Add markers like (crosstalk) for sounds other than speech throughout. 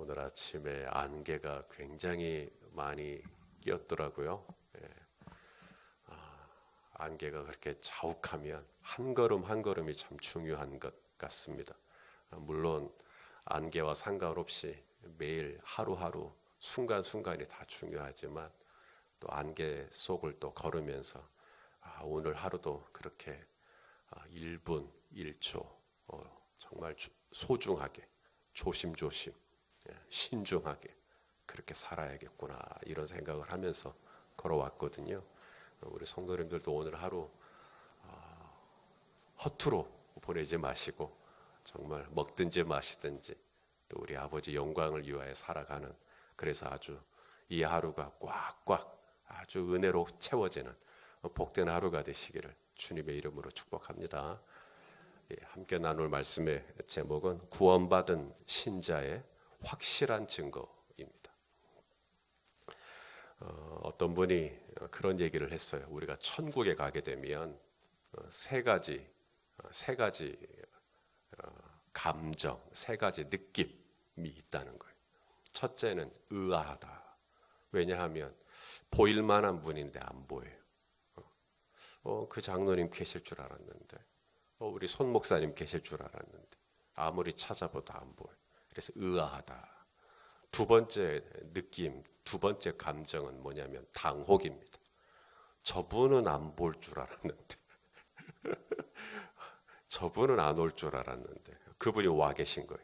오늘 아침에 안개가 굉장히 많이 끼었더라고요. 예. 아, 안개가 그렇게 자욱하면 한 걸음 한 걸음이 참 중요한 것 같습니다. 아, 물론 안개와 상관없이 매일 하루하루 순간순간이 다 중요하지만 또 안개 속을 또 걸으면서 아, 오늘 하루도 그렇게 아, 1분 1초 어, 정말 주- 소중하게 조심조심 예, 신중하게 그렇게 살아야겠구나 이런 생각을 하면서 걸어왔거든요. 어, 우리 성도님들도 오늘 하루 아, 허투루 보내지 마시고 정말 먹든지 마시든지 또 우리 아버지 영광을 위하여 살아가는 그래서 아주 이 하루가 꽉꽉 아주 은혜로 채워지는 복된 하루가 되시기를 주님의 이름으로 축복합니다. 예, 함께 나눌 말씀의 제목은 구원받은 신자의 확실한 증거입니다. 어, 어떤 분이 그런 얘기를 했어요. 우리가 천국에 가게 되면 어, 세 가지 어, 세 가지 어, 감정, 세 가지 느낌이 있다는 거예요. 첫째는 의아하다. 왜냐하면 보일 만한 분인데 안 보여요. 어, 그 장로님 계실 줄 알았는데, 어, 우리 손 목사님 계실 줄 알았는데, 아무리 찾아봐도 안 보여. 그래서 의아하다. 두 번째 느낌, 두 번째 감정은 뭐냐면 당혹입니다. 저분은 안 볼 줄 알았는데, (laughs) 저분은 안 올 줄 알았는데, 그분이 와 계신 거예요.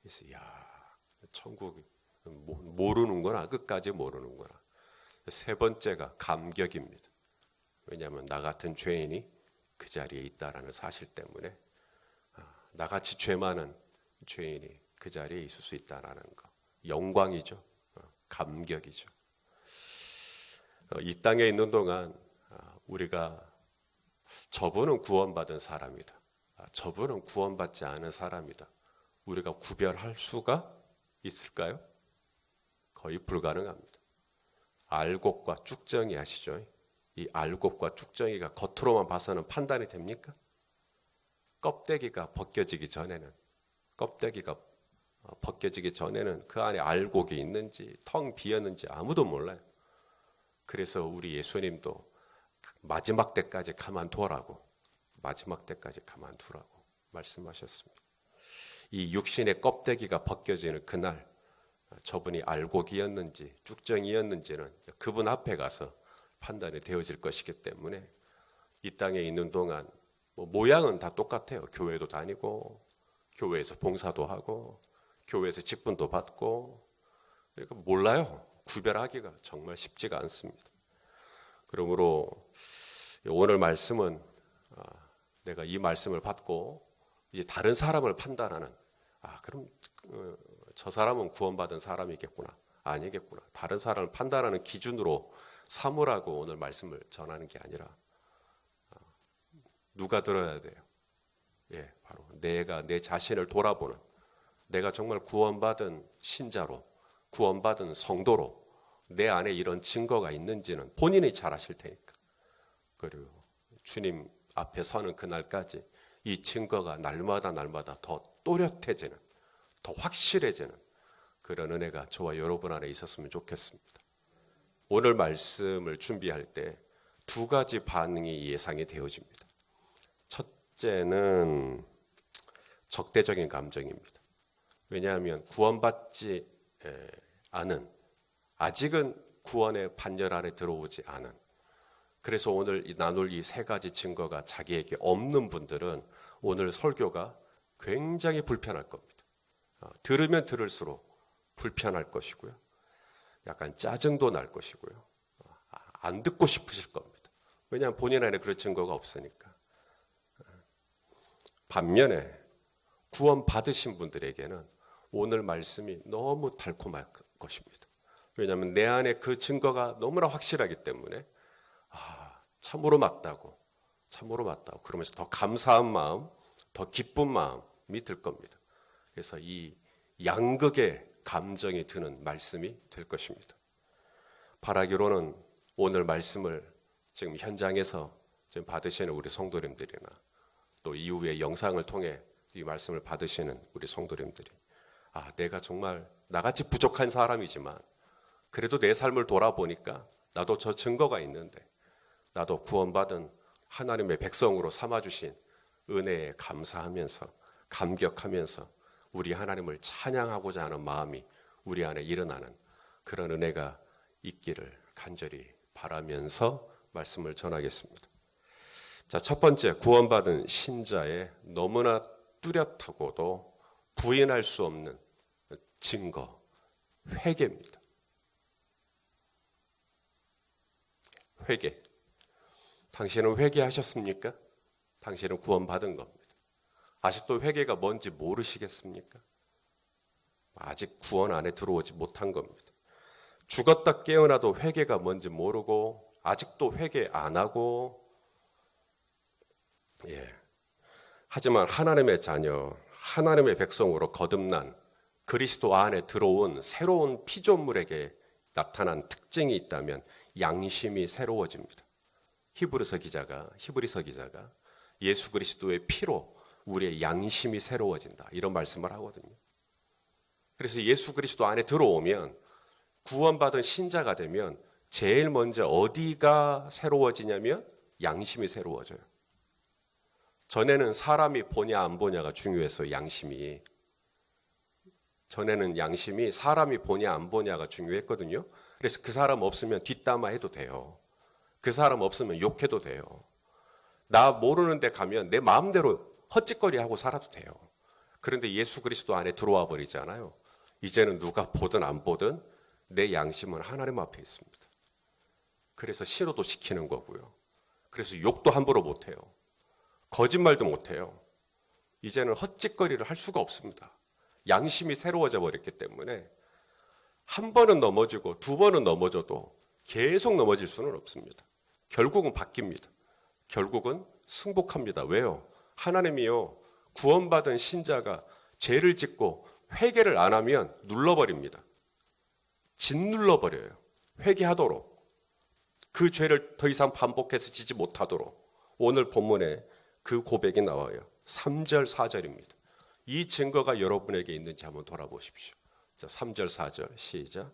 그래서 야, 천국 모- 모르는구나, 끝까지 모르는구나. 세 번째가 감격입니다. 왜냐하면 나 같은 죄인이 그 자리에 있다라는 사실 때문에 아, 나같이 죄 많은 죄인이 그 자리에 있을 수 있다라는 거 영광이죠, 어, 감격이죠. 어, 이 땅에 있는 동안 아, 우리가 저분은 구원받은 사람이다, 아, 저분은 구원받지 않은 사람이다. 우리가 구별할 수가 있을까요? 거의 불가능합니다. 알곡과 쭉정이 아시죠? 이 알곡과 쭉정이가 겉으로만 봐서는 판단이 됩니까? 껍데기가 벗겨지기 전에는 껍데기가 어, 벗겨지기 전에는 그 안에 알곡이 있는지 텅 비었는지 아무도 몰라요. 그래서 우리 예수님도 마지막 때까지 가만두라고 마지막 때까지 가만두라고 말씀하셨습니다. 이 육신의 껍데기가 벗겨지는 그날 저분이 알곡이었는지 쭉정이었는지는 그분 앞에 가서 판단이 되어질 것이기 때문에 이 땅에 있는 동안 뭐 모양은 다 똑같아요. 교회도 다니고 교회에서 봉사도 하고 교회에서 직분도 받고 그러니까 몰라요. 구별하기가 정말 쉽지가 않습니다. 그러므로 오늘 말씀은 아, 내가 이 말씀을 받고 이제 다른 사람을 판단하는 아 그럼 어, 저 사람은 구원받은 사람이겠구나 아니겠구나 다른 사람을 판단하는 기준으로 삼으라고 오늘 말씀을 전하는 게 아니라 아, 누가 들어야 돼요? 예, 바로 내가 내 자신을 돌아보는 내가 정말 구원받은 신자로 구원받은 성도로 내 안에 이런 증거가 있는지는 본인이 잘 아실 테니까 그리고 주님 앞에 서는 그날까지 이 증거가 날마다 날마다 더 또렷해지는 더 확실해지는 그런 은혜가 저와 여러분 안에 있었으면 좋겠습니다. 오늘 말씀을 준비할 때 두 가지 반응이 예상이 되어집니다. 첫째는 적대적인 감정입니다. 왜냐하면 구원받지 에, 않은 아직은 구원의 판결 아래 들어오지 않은 그래서 오늘 이 나눌 이 세 가지 증거가 자기에게 없는 분들은 오늘 설교가 굉장히 불편할 겁니다. 어, 들으면 들을수록 불편할 것이고요. 약간 짜증도 날 것이고요. 어, 안 듣고 싶으실 겁니다. 왜냐하면 본인 안에 그런 증거가 없으니까. 어, 반면에 구원 받으신 분들에게는 오늘 말씀이 너무 달콤할 것입니다. 왜냐하면 내 안에 그 증거가 너무나 확실하기 때문에 아, 참으로 맞다고, 참으로 맞다고 그러면서 더 감사한 마음, 더 기쁜 마음이 들 겁니다. 그래서 이 양극의 감정이 드는 말씀이 될 것입니다. 바라기로는 오늘 말씀을 지금 현장에서 지금 받으시는 우리 성도님들이나 또 이후에 영상을 통해 이 말씀을 받으시는 우리 성도님들이 아, 내가 정말 나같이 부족한 사람이지만 그래도 내 삶을 돌아보니까 나도 저 증거가 있는데 나도 구원받은 하나님의 백성으로 삼아주신 은혜에 감사하면서 감격하면서 우리 하나님을 찬양하고자 하는 마음이 우리 안에 일어나는 그런 은혜가 있기를 간절히 바라면서 말씀을 전하겠습니다. 자, 첫 번째 구원받은 신자의 너무나 뚜렷하고도 부인할 수 없는 증거 회개입니다. 회개. 당신은 회개하셨습니까? 당신은 구원받은 겁니다. 아직도 회개가 뭔지 모르시겠습니까? 아직 구원 안에 들어오지 못한 겁니다. 죽었다 깨어나도 회개가 뭔지 모르고 아직도 회개 안 하고 예. 하지만 하나님의 자녀, 하나님의 백성으로 거듭난 그리스도 안에 들어온 새로운 피조물에게 나타난 특징이 있다면 양심이 새로워집니다. 히브리서 기자가 히브리서 기자가 예수 그리스도의 피로 우리의 양심이 새로워진다. 이런 말씀을 하거든요. 그래서 예수 그리스도 안에 들어오면 구원받은 신자가 되면 제일 먼저 어디가 새로워지냐면 양심이 새로워져요. 전에는 사람이 보냐 안 보냐가 중요해서 양심이 전에는 양심이 사람이 보냐 안 보냐가 중요했거든요. 그래서 그 사람 없으면 뒷담화 해도 돼요. 그 사람 없으면 욕해도 돼요. 나 모르는데 가면 내 마음대로 헛짓거리 하고 살아도 돼요. 그런데 예수 그리스도 안에 들어와 버리잖아요. 이제는 누가 보든 안 보든 내 양심은 하나님 앞에 있습니다. 그래서 신호도 시키는 거고요. 그래서 욕도 함부로 못 해요. 거짓말도 못 해요. 이제는 헛짓거리를 할 수가 없습니다. 양심이 새로워져 버렸기 때문에 한 번은 넘어지고 두 번은 넘어져도 계속 넘어질 수는 없습니다. 결국은 바뀝니다. 결국은 승복합니다. 왜요? 하나님이요. 구원받은 신자가 죄를 짓고 회개를 안 하면 눌러버립니다. 짓눌러버려요. 회개하도록. 그 죄를 더 이상 반복해서 지지 못하도록. 오늘 본문에 그 고백이 나와요. 3절, 4절입니다. 이 증거가 여러분에게 있는지 한번 돌아보십시오. 자, 3절, 4절 시작.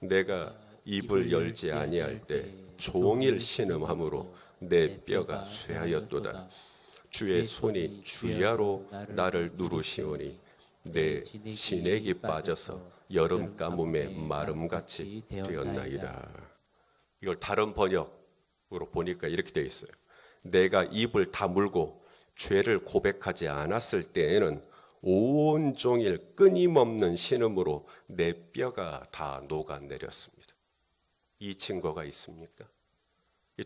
내가 입을 열지 아니할 때 종일 신음함으로 내 뼈가 쇠하였도다. 주의 손이 주야로 나를 누르시오니 내 진액이 빠져서 여름 가뭄에 마름같이 되었나이다. 이걸 다른 번역으로 보니까 이렇게 되어 있어요. 내가 입을 다물고 죄를 고백하지 않았을 때에는 온종일 끊임없는 신음으로 내 뼈가 다 녹아내렸습니다. 이 증거가 있습니까?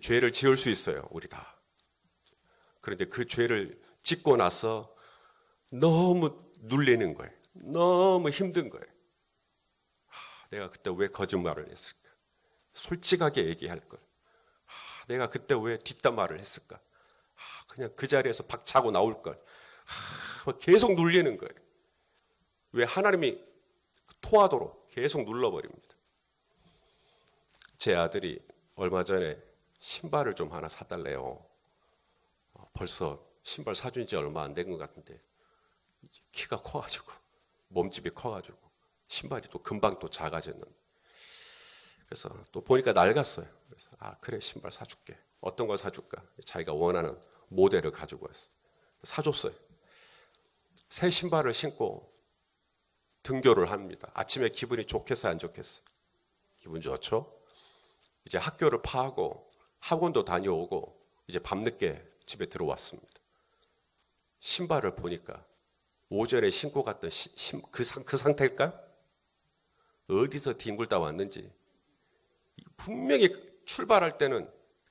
죄를 지을 수 있어요, 우리 다. 그런데 그 죄를 짓고 나서 너무 눌리는 거예요. 너무 힘든 거예요. 하, 내가 그때 왜 거짓말을 했을까? 솔직하게 얘기할 걸. 하, 내가 그때 왜 뒷담화를 했을까? 하, 그냥 그 자리에서 박차고 나올 걸. 계속 눌리는 거예요. 왜 하나님이 토하도록 계속 눌러버립니다. 제 아들이 얼마 전에 신발을 좀 하나 사달래요. 어, 벌써 신발 사준 지 얼마 안 된 것 같은데 키가 커가지고 몸집이 커가지고 신발이 또 금방 또 작아졌는데 그래서 또 보니까 낡았어요. 그래서 아 그래 신발 사줄게. 어떤 걸 사줄까? 자기가 원하는 모델을 가지고 왔어. 사줬어요. 새 신발을 신고 등교를 합니다. 아침에 기분이 좋겠어요, 안 좋겠어요? 기분 좋죠? 이제 학교를 파하고 학원도 다녀오고 이제 밤늦게 집에 들어왔습니다. 신발을 보니까 오전에 신고 갔던 신, 그, 상, 그 상태일까요? 어디서 뒹굴다 왔는지 분명히 출발할 때는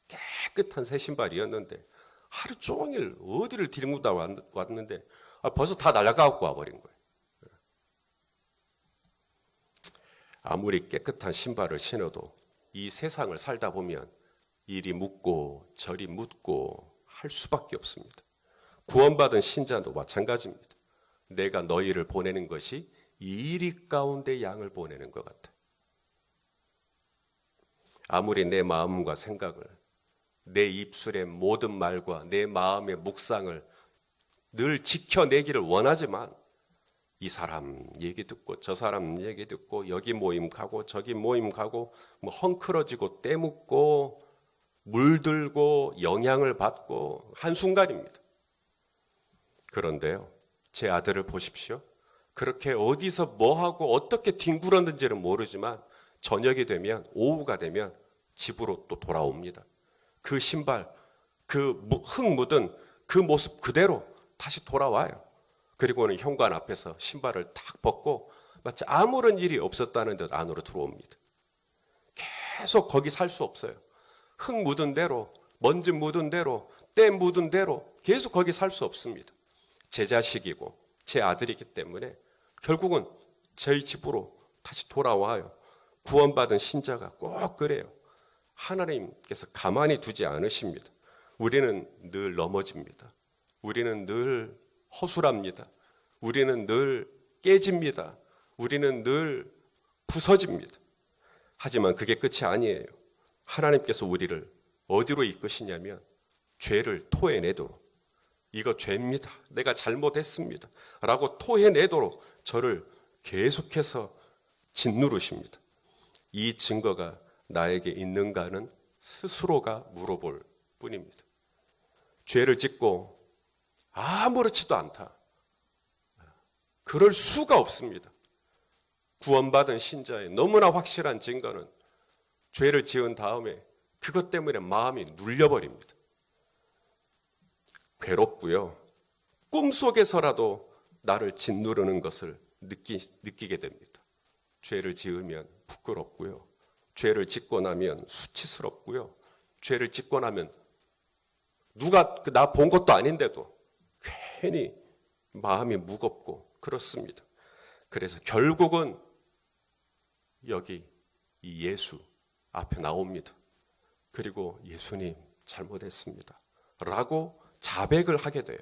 깨끗한 새 신발이었는데 하루 종일 어디를 뒹굴다 왔는데 아, 벌써 다 날아가고 와버린 거예요. 아무리 깨끗한 신발을 신어도 이 세상을 살다 보면 이리 묻고 저리 묻고 할 수밖에 없습니다. 구원받은 신자도 마찬가지입니다. 내가 너희를 보내는 것이 이리 가운데 양을 보내는 것 같아. 아무리 내 마음과 생각을, 내 입술의 모든 말과 내 마음의 묵상을 늘 지켜내기를 원하지만 이 사람 얘기 듣고 저 사람 얘기 듣고 여기 모임 가고 저기 모임 가고 뭐 헝클어지고 떼묻고 물들고 영향을 받고 한순간입니다. 그런데요. 제 아들을 보십시오. 그렇게 어디서 뭐 하고 어떻게 뒹굴었는지는 모르지만 저녁이 되면 오후가 되면 집으로 또 돌아옵니다. 그 신발, 그 흙 묻은 그 모습 그대로 다시 돌아와요. 그리고는 현관 앞에서 신발을 탁 벗고 마치 아무런 일이 없었다는 듯 안으로 들어옵니다. 계속 거기 살 수 없어요. 흙 묻은 대로, 먼지 묻은 대로, 때 묻은 대로 계속 거기 살 수 없습니다. 제 자식이고 제 아들이기 때문에 결국은 저희 집으로 다시 돌아와요. 구원받은 신자가 꼭 그래요. 하나님께서 가만히 두지 않으십니다. 우리는 늘 넘어집니다. 우리는 늘 허술합니다. 우리는 늘 깨집니다. 우리는 늘 부서집니다. 하지만 그게 끝이 아니에요. 하나님께서 우리를 어디로 이끄시냐면 죄를 토해내도록 이거 죄입니다. 내가 잘못했습니다. 라고 토해내도록 저를 계속해서 짓누르십니다. 이 증거가 나에게 있는가는 스스로가 물어볼 뿐입니다. 죄를 짓고 아무렇지도 않다. 그럴 수가 없습니다. 구원받은 신자의 너무나 확실한 증거는 죄를 지은 다음에 그것 때문에 마음이 눌려버립니다. 괴롭고요. 꿈속에서라도 나를 짓누르는 것을 느끼, 느끼게 됩니다. 죄를 지으면 부끄럽고요. 죄를 짓고 나면 수치스럽고요. 죄를 짓고 나면 누가 나 본 것도 아닌데도 괜히 마음이 무겁고 그렇습니다. 그래서 결국은 여기 이 예수 앞에 나옵니다. 그리고 예수님 잘못했습니다. 라고 자백을 하게 돼요.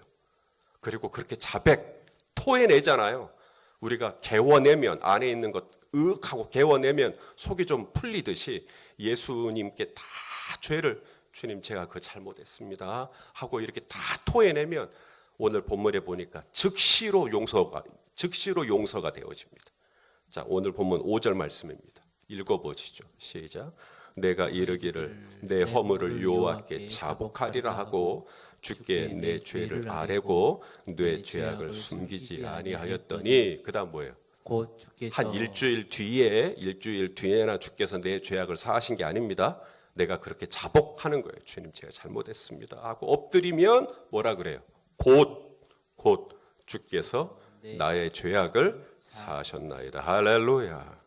그리고 그렇게 자백 토해내잖아요. 우리가 개워내면 안에 있는 것 으윽하고 개워내면 속이 좀 풀리듯이 예수님께 다 죄를 주님 제가 그 잘못했습니다 하고 이렇게 다 토해내면 오늘 본문에 보니까 즉시로 용서가 즉시로 용서가 되어집니다. 자, 오늘 본문 5절 말씀입니다. 읽어 보시죠. 시작. 내가 이르기를 내 허물을 여호와께 자복하리라 하고 주께 내 죄를 아뢰고 내 죄악을 숨기지 아니하였더니 그다음 뭐예요? 한 일주일 뒤에 일주일 뒤에나 주께서 내 죄악을 사하신 게 아닙니다. 내가 그렇게 자복하는 거예요. 주님 제가 잘못했습니다. 하고 엎드리면 뭐라 그래요? 곧 곧 주께서 나의 죄악을 사하셨나이다. 할렐루야.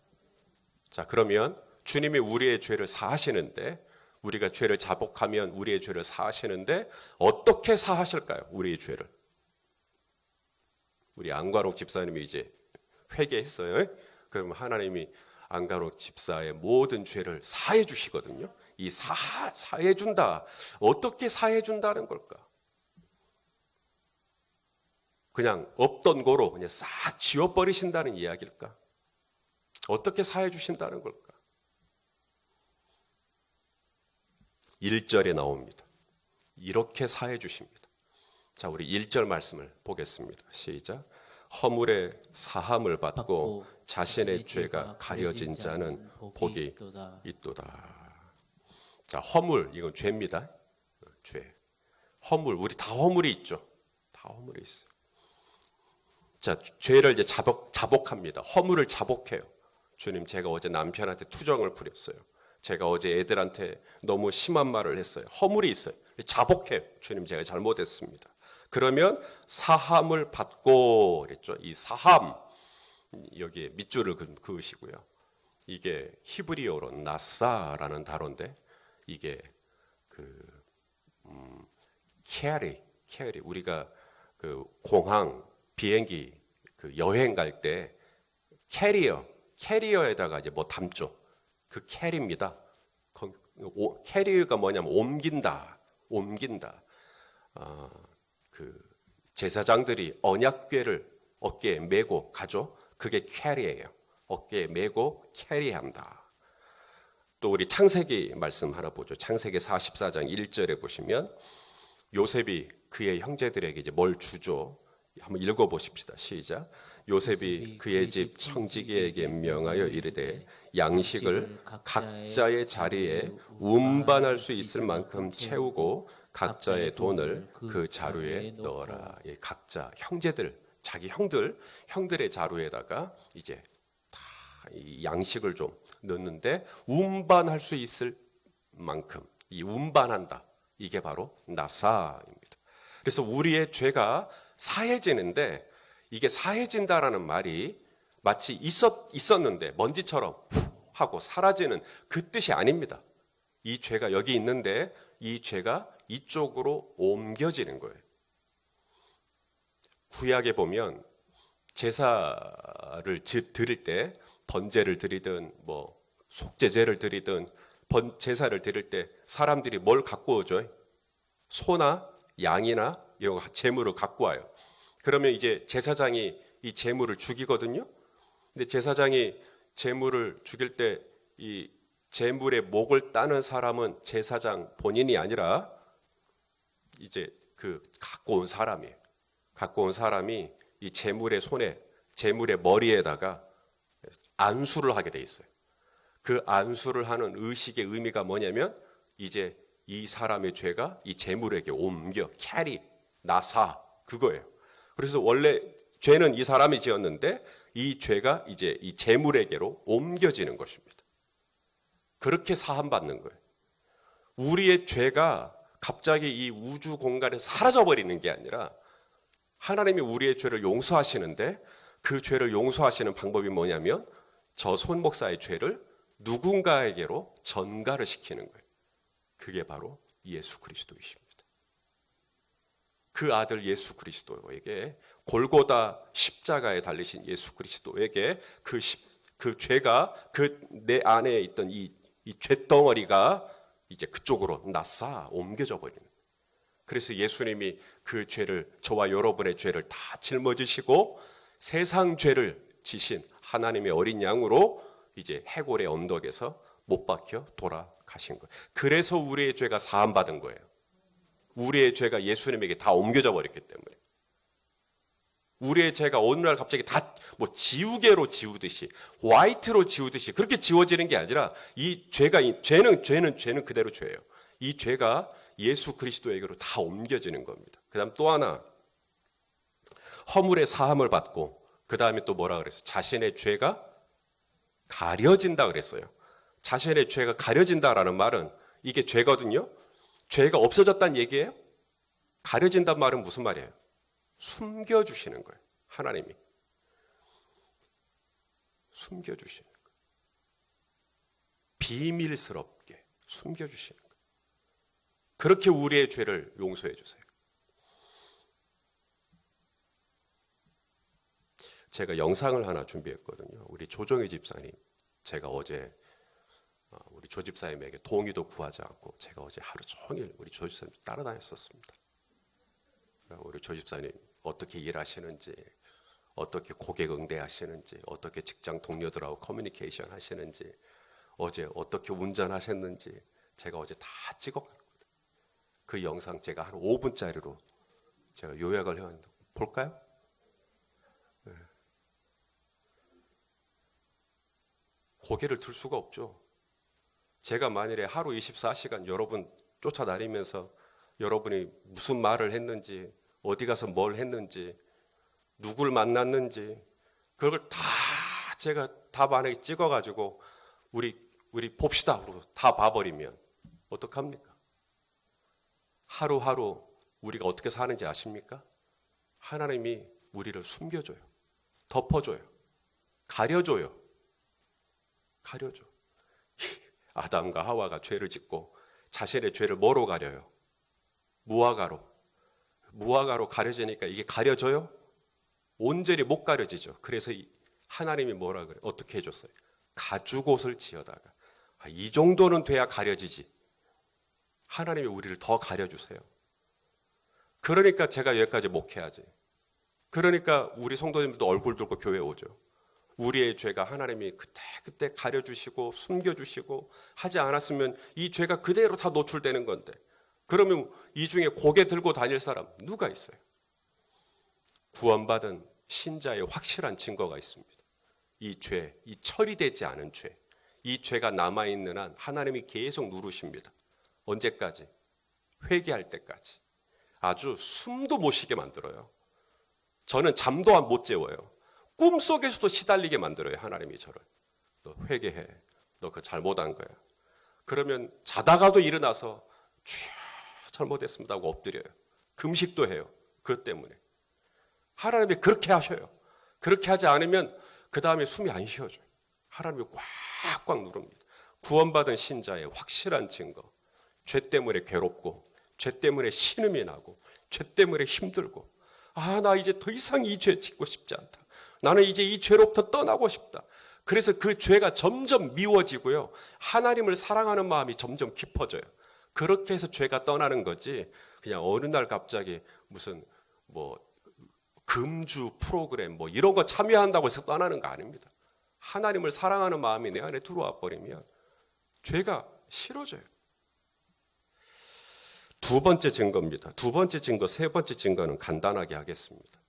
자, 그러면 주님이 우리의 죄를 사하시는데 우리가 죄를 자복하면 우리의 죄를 사하시는데 어떻게 사하실까요? 우리의 죄를. 우리 안과록 집사님이 이제 회개했어요. 그럼 하나님이 안가록 집사의 모든 죄를 사해 주시거든요. 이 사, 사해 준다. 어떻게 사해 준다는 걸까? 그냥 없던 거로 그냥 싹 지워 버리신다는 이야기일까? 어떻게 사해 주신다는 걸까? 1절에 나옵니다. 이렇게 사해 주십니다. 자, 우리 1절 말씀을 보겠습니다. 시작. 허물의 사함을 받고 받고 자신의 죄가 가려진 자는 복이 있도다. 자, 허물 이건 죄입니다. 죄. 허물 우리 다 허물이 있죠. 다 허물이 있어요. 자, 죄를 이제 자복 자복합니다. 허물을 자복해요. 주님, 제가 어제 남편한테 투정을 부렸어요. 제가 어제 애들한테 너무 심한 말을 했어요. 허물이 있어요. 자복해요. 주님, 제가 잘못했습니다. 그러면 사함을 받고 그랬죠. 이 사함 여기에 밑줄을 그- 그으시고요. 이게 히브리어로 나사라는 단어인데 이게 그 음, 캐리 캐리 우리가 그 공항 비행기 그 여행 갈 때 캐리어 캐리어에다가 이제 뭐 담죠. 그 캐리입니다. 캐리어가 뭐냐면 옮긴다, 옮긴다. 아, 그 제사장들이 언약궤를 어깨에 메고 가죠. 그게 캐리예요. 어깨에 메고 캐리한다. 또 우리 창세기 말씀 하나 보죠. 창세기 44장 1절에 보시면 요셉이 그의 형제들에게 이제 뭘 주죠. 한번 읽어 보십시다. 시작. 요셉이 그의 집 청지기에게 명하여 이르되 양식을 각자의 자리에 운반할 수 있을 만큼 채우고 각자의 돈을 그 자루에 넣어라. 예, 각자 형제들, 자기 형들, 형들의 자루에다가 이제 다이 양식을 좀 넣는데 운반할 수 있을 만큼 이 운반한다. 이게 바로 나사입니다. 그래서 우리의 죄가 사해지는데 이게 사해진다라는 말이 마치 있었, 있었는데 먼지처럼 후 하고 사라지는 그 뜻이 아닙니다. 이 죄가 여기 있는데 이 죄가 이쪽으로 옮겨지는 거예요. 구약에 보면 제사를 지- 드릴 때 번제를 드리든 뭐 속죄제를 드리든 번 제사를 드릴 때 사람들이 뭘 갖고 오죠? 소나 양이나 재물을 갖고 와요. 그러면 이제 제사장이 이 재물을 죽이거든요. 근데 제사장이 재물을 죽일 때 이 재물의 목을 따는 사람은 제사장 본인이 아니라 이제 그 갖고 온 사람이에요. 갖고 온 사람이 이 재물의 손에 재물의 머리에다가 안수를 하게 돼 있어요. 그 안수를 하는 의식의 의미가 뭐냐면 이제 이 사람의 죄가 이 재물에게 옮겨 캐리 나사 그거예요. 그래서 원래 죄는 이 사람이 지었는데 이 죄가 이제 이 재물에게로 옮겨지는 것입니다. 그렇게 사함 받는 거예요. 우리의 죄가 갑자기 이 우주 공간에 사라져 버리는 게 아니라 하나님이 우리의 죄를 용서하시는데 그 죄를 용서하시는 방법이 뭐냐면 저 손 목사의 죄를 누군가에게로 전가를 시키는 거예요. 그게 바로 예수 그리스도이십니다. 그 아들 예수 그리스도에게 골고다 십자가에 달리신 예수 그리스도에게 그, 십, 그 죄가 그 내 안에 있던 이, 이 죄덩어리가 이제 그쪽으로 낯싸 옮겨져 버리는. 그래서 예수님이 그 죄를 저와 여러분의 죄를 다 짊어지시고 세상 죄를 지신 하나님의 어린 양으로 이제 해골의 언덕에서 못 박혀 돌아가신 거예요. 그래서 우리의 죄가 사함 받은 거예요. 우리의 죄가 예수님에게 다 옮겨져 버렸기 때문에. 우리의 죄가 어느 날 갑자기 다 뭐 지우개로 지우듯이 화이트로 지우듯이 그렇게 지워지는 게 아니라 이 죄가 이 죄는 죄는 죄는 그대로 죄예요. 이 죄가 예수 그리스도에게로 다 옮겨지는 겁니다. 그다음 또 하나 허물의 사함을 받고 그다음에 또 뭐라 그랬어요? 자신의 죄가 가려진다 그랬어요. 자신의 죄가 가려진다라는 말은 이게 죄거든요. 죄가 없어졌다는 얘기예요? 가려진단 말은 무슨 말이에요? 숨겨주시는 거예요. 하나님이. 숨겨주시는 거예요. 비밀스럽게 숨겨주시는 거예요. 그렇게 우리의 죄를 용서해 주세요. 제가 영상을 하나 준비했거든요. 우리 조정희 집사님. 제가 어제 어, 우리 조 집사님에게 동의도 구하지 않고 제가 어제 하루 종일 우리 조 집사님 따라다녔었습니다. 우리 조 집사님 어떻게 일하시는지, 어떻게 고객 응대하시는지, 어떻게 직장 동료들하고 커뮤니케이션 하시는지, 어제 어떻게 운전하셨는지 제가 어제 다 찍어갔거든요. 그 영상 제가 한 5분짜리로 제가 요약을 해왔는데 볼까요? 네. 고개를 들 수가 없죠. 제가 만일에 하루 24시간 여러분 쫓아다니면서 여러분이 무슨 말을 했는지, 어디 가서 뭘 했는지, 누굴 만났는지, 그걸 다 제가 답 안에 찍어가지고, 우리, 우리 봅시다. 다 봐버리면, 어떡합니까? 하루하루 우리가 어떻게 사는지 아십니까? 하나님이 우리를 숨겨줘요. 덮어줘요. 가려줘요. 가려줘. 아담과 하와가 죄를 짓고 자신의 죄를 뭐로 가려요? 무화과로. 무화과로 가려지니까 이게 가려져요? 온전히 못 가려지죠. 그래서 하나님이 뭐라 그래? 어떻게 해줬어요? 가죽옷을 지어다가 아, 이 정도는 돼야 가려지지. 하나님이 우리를 더 가려주세요. 그러니까 제가 여기까지 목회하지. 그러니까 우리 성도님들도 얼굴 들고 교회 오죠. 우리의 죄가 하나님이 그때 그때 가려주시고 숨겨주시고 하지 않았으면 이 죄가 그대로 다 노출되는 건데 그러면 이 중에 고개 들고 다닐 사람 누가 있어요? 구원받은 신자의 확실한 증거가 있습니다. 이 죄, 이 처리되지 않은 죄, 이 죄가 남아 있는 한 하나님이 계속 누르십니다. 언제까지? 회개할 때까지. 아주 숨도 못 쉬게 만들어요. 저는 잠도 못 재워요. 꿈 속에서도 시달리게 만들어요. 하나님이 저를. 너 회개해. 너 그거 잘못한 거야. 그러면 자다가도 일어나서 주여 잘못했습니다 하고 엎드려요. 금식도 해요. 그것 때문에. 하나님이 그렇게 하셔요. 그렇게 하지 않으면 그 다음에 숨이 안 쉬어져요. 하나님이 꽉꽉 누릅니다. 구원받은 신자의 확실한 증거. 죄 때문에 괴롭고, 죄 때문에 신음이 나고, 죄 때문에 힘들고, 아, 나 이제 더 이상 이 죄 짓고 싶지 않다. 나는 이제 이 죄로부터 떠나고 싶다. 그래서 그 죄가 점점 미워지고요. 하나님을 사랑하는 마음이 점점 깊어져요. 그렇게 해서 죄가 떠나는 거지. 그냥 어느 날 갑자기 무슨 뭐 금주 프로그램 뭐 이런 거 참여한다고 해서 떠나는 거 아닙니다. 하나님을 사랑하는 마음이 내 안에 들어와 버리면 죄가 싫어져요. 두 번째 증거입니다. 두 번째 증거, 세 번째 증거는 간단하게 하겠습니다.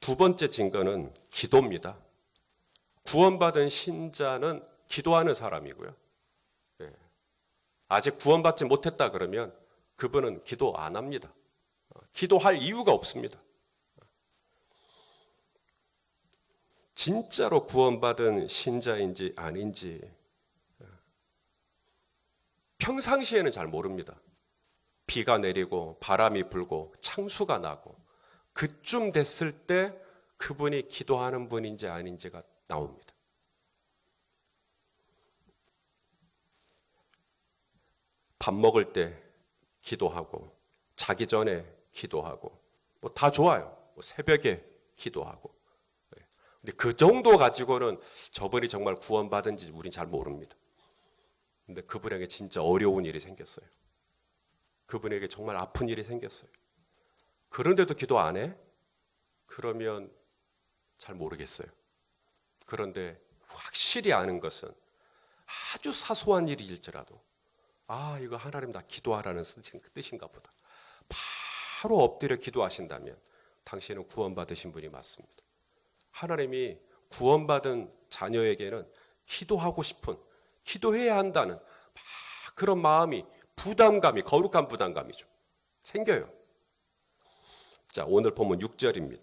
두 번째 증거는 기도입니다. 구원받은 신자는 기도하는 사람이고요. 예. 아직 구원받지 못했다 그러면 그분은 기도 안 합니다. 어, 기도할 이유가 없습니다. 진짜로 구원받은 신자인지 아닌지 어, 평상시에는 잘 모릅니다. 비가 내리고 바람이 불고 창수가 나고 그쯤 됐을 때 그분이 기도하는 분인지 아닌지가 나옵니다. 밥 먹을 때 기도하고 자기 전에 기도하고 뭐 다 좋아요. 뭐 새벽에 기도하고. 네. 근데 그 정도 가지고는 저분이 정말 구원받은지 우린 잘 모릅니다. 근데 그분에게 진짜 어려운 일이 생겼어요. 그분에게 정말 아픈 일이 생겼어요. 그런데도 기도 안 해? 그러면 잘 모르겠어요. 그런데 확실히 아는 것은 아주 사소한 일일지라도 아 이거 하나님 나 기도하라는 뜻인가 보다. 바로 엎드려 기도하신다면 당신은 구원받으신 분이 맞습니다. 하나님이 구원받은 자녀에게는 기도하고 싶은 기도해야 한다는 그런 마음이 부담감이 거룩한 부담감이죠. 생겨요. 자, 오늘 보면 6절입니다.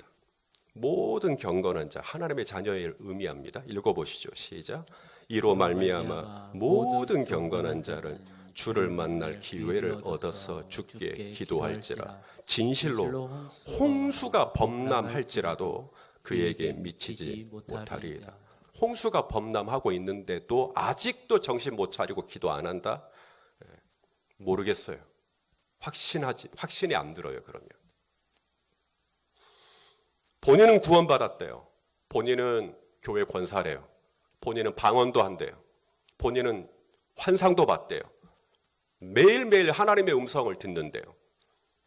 모든 경건한 자 하나님의 자녀를 의미합니다. 읽어 보시죠. 시작. 이로 말미암아 모든 경건한 자는 주를 만날 기회를 얻어서 주께 기도할지라 진실로 홍수가 범람할지라도 그에게 미치지 못하리이다. 홍수가 범람하고 있는데도 아직도 정신 못 차리고 기도 안 한다? 모르겠어요. 확신하지, 확신이 안 들어요, 그러면. 본인은 구원받았대요. 본인은 교회 권사래요. 본인은 방언도 한대요. 본인은 환상도 봤대요. 매일매일 하나님의 음성을 듣는데요.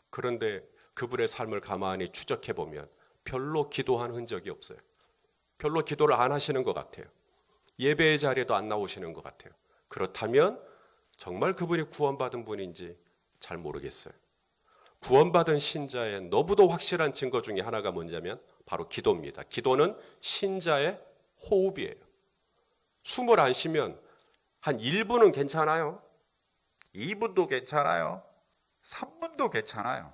그런데 그분의 삶을 가만히 추적해 보면 별로 기도한 흔적이 없어요. 별로 기도를 안 하시는 것 같아요. 예배의 자리에도 안 나오시는 것 같아요. 그렇다면 정말 그분이 구원받은 분인지 잘 모르겠어요. 구원받은 신자의 너무도 확실한 증거 중에 하나가 뭐냐면 바로 기도입니다. 기도는 신자의 호흡이에요. 숨을 안 쉬면 한 1분은 괜찮아요. 2분도 괜찮아요. 3분도 괜찮아요.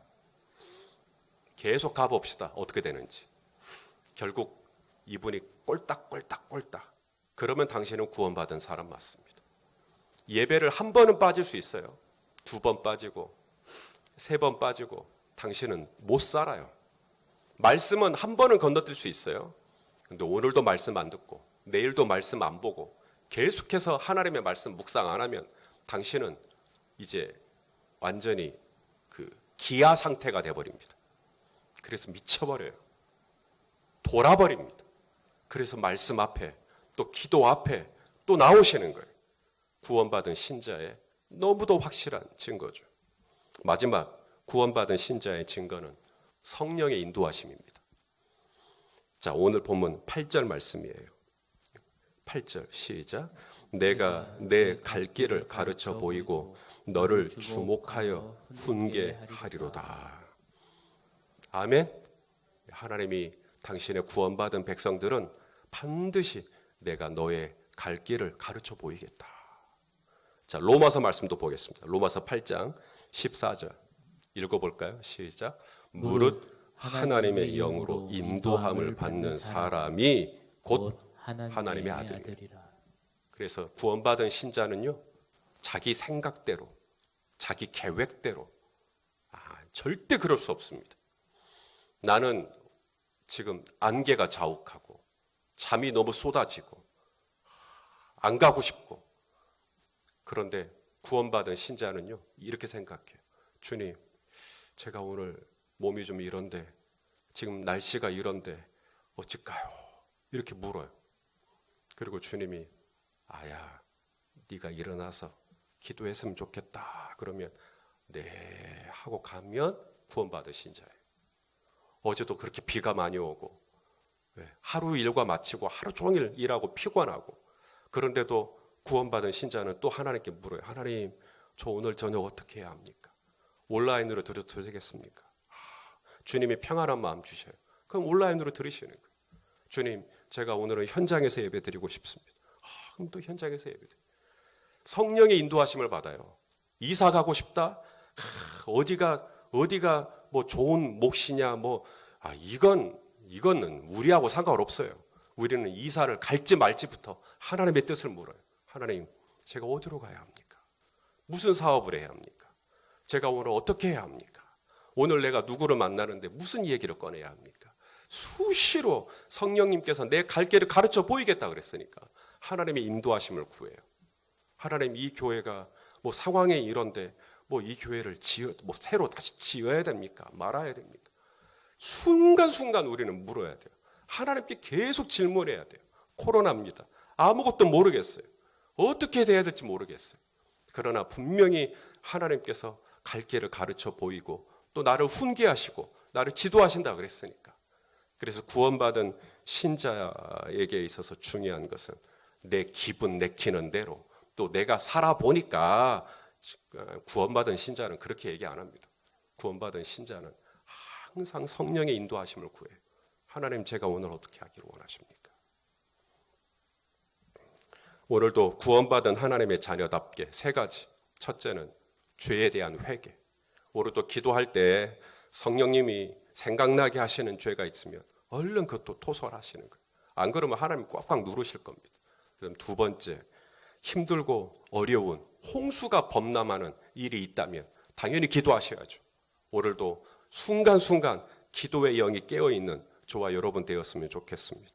계속 가봅시다. 어떻게 되는지. 결국 이분이 꼴딱꼴딱 꼴딱. 그러면 당신은 구원받은 사람 맞습니다. 예배를 한 번은 빠질 수 있어요. 두 번 빠지고, 세 번 빠지고, 당신은 못 살아요. 말씀은 한 번은 건너뛸 수 있어요. 근데 오늘도 말씀 안 듣고, 내일도 말씀 안 보고, 계속해서 하나님의 말씀 묵상 안 하면 당신은 이제 완전히 그 기아 상태가 돼 버립니다. 그래서 미쳐버려요. 돌아버립니다. 그래서 말씀 앞에 또 기도 앞에 또 나오시는 거예요. 구원받은 신자의 너무도 확실한 증거죠. 마지막 구원받은 신자의 증거는 성령의 인도하심입니다. 자, 오늘 본문 8절 말씀이에요. 8절 시작. 내가 내 갈 길을 가르쳐 보이고 너를 주목하여 훈계하리로다. 아멘. 하나님이 당신의 구원받은 백성들은 반드시 내가 너의 갈 길을 가르쳐 보이겠다. 자, 로마서 말씀도 보겠습니다. 로마서 8장 14절. 읽어볼까요? 시작. 무릇 하나님의 영으로 인도함을 받는 사람이 곧 하나님의 아들이라. 그래서 구원받은 신자는요, 자기 생각대로, 자기 계획대로, 아, 절대 그럴 수 없습니다. 나는 지금 안개가 자욱하고, 잠이 너무 쏟아지고, 안 가고 싶고, 그런데 구원받은 신자는요, 이렇게 생각해요. 주님, 제가 오늘 몸이 좀 이런데, 지금 날씨가 이런데, 어찌까요? 이렇게 물어요. 그리고 주님이 아야, 네가 일어나서 기도했으면 좋겠다. 그러면 네 하고 가면 구원받으신 자예요. 어제도 그렇게 비가 많이 오고 예, 하루 일과 마치고 하루 종일 일하고 피곤하고 그런데도 구원받은 신자는 또 하나님께 물어요. 하나님, 저 오늘 저녁 어떻게 해야 합니까? 온라인으로 들어도 되겠습니까? 아, 주님이 평안한 마음 주셔요. 그럼 온라인으로 들으시는 거예요. 주님, 제가 오늘은 현장에서 예배 드리고 싶습니다. 아, 그럼 또 현장에서 예배 드려요. 성령의 인도하심을 받아요. 이사 가고 싶다? 아, 어디가 어디가 뭐 좋은 몫이냐 뭐 아, 이건 이거는 우리하고 상관없어요. 우리는 이사를 갈지 말지부터 하나님의 뜻을 물어요. 하나님, 제가 어디로 가야 합니까? 무슨 사업을 해야 합니까? 제가 오늘 어떻게 해야 합니까? 오늘 내가 누구를 만나는데 무슨 얘기를 꺼내야 합니까? 수시로 성령님께서 내 갈 길을 가르쳐 보이겠다 그랬으니까 하나님의 인도하심을 구해요. 하나님 이 교회가 뭐 상황이 이런데 뭐 이 교회를 지어 뭐 새로 다시 지어야 됩니까? 말아야 됩니까? 순간순간 우리는 물어야 돼요. 하나님께 계속 질문해야 돼요. 코로나입니다. 아무것도 모르겠어요. 어떻게 돼야 될지 모르겠어요. 그러나 분명히 하나님께서 갈 길을 가르쳐 보이고 또 나를 훈계하시고 나를 지도하신다 그랬으니까. 그래서 구원받은 신자에게 있어서 중요한 것은 내 기분 내키는 대로 또 내가 살아보니까 구원받은 신자는 그렇게 얘기 안 합니다. 구원받은 신자는 항상 성령의 인도하심을 구해요. 하나님 제가 오늘 어떻게 하기를 원하십니까? 오늘도 구원받은 하나님의 자녀답게 세 가지. 첫째는 죄에 대한 회개. 오늘도 기도할 때 성령님이 생각나게 하시는 죄가 있으면 얼른 그것도 토설하시는 거예요. 안 그러면 하나님 꽉꽉 누르실 겁니다. 그럼 두 번째, 힘들고 어려운 홍수가 범람하는 일이 있다면 당연히 기도하셔야죠. 오늘도 순간순간 기도의 영이 깨어있는 저와 여러분 되었으면 좋겠습니다.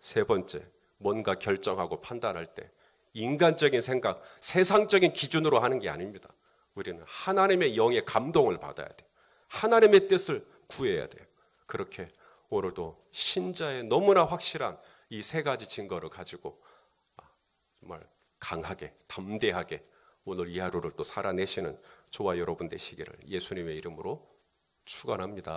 세 번째, 뭔가 결정하고 판단할 때 인간적인 생각, 세상적인 기준으로 하는 게 아닙니다. 우리는 하나님의 영의 감동을 받아야 돼요. 하나님의 뜻을 구해야 돼요. 그렇게 오늘도 신자의 너무나 확실한 이 세 가지 증거를 가지고 아, 정말 강하게, 담대하게 오늘 이 하루를 또 살아내시는 저와 여러분 되시기를 예수님의 이름으로 축원합니다.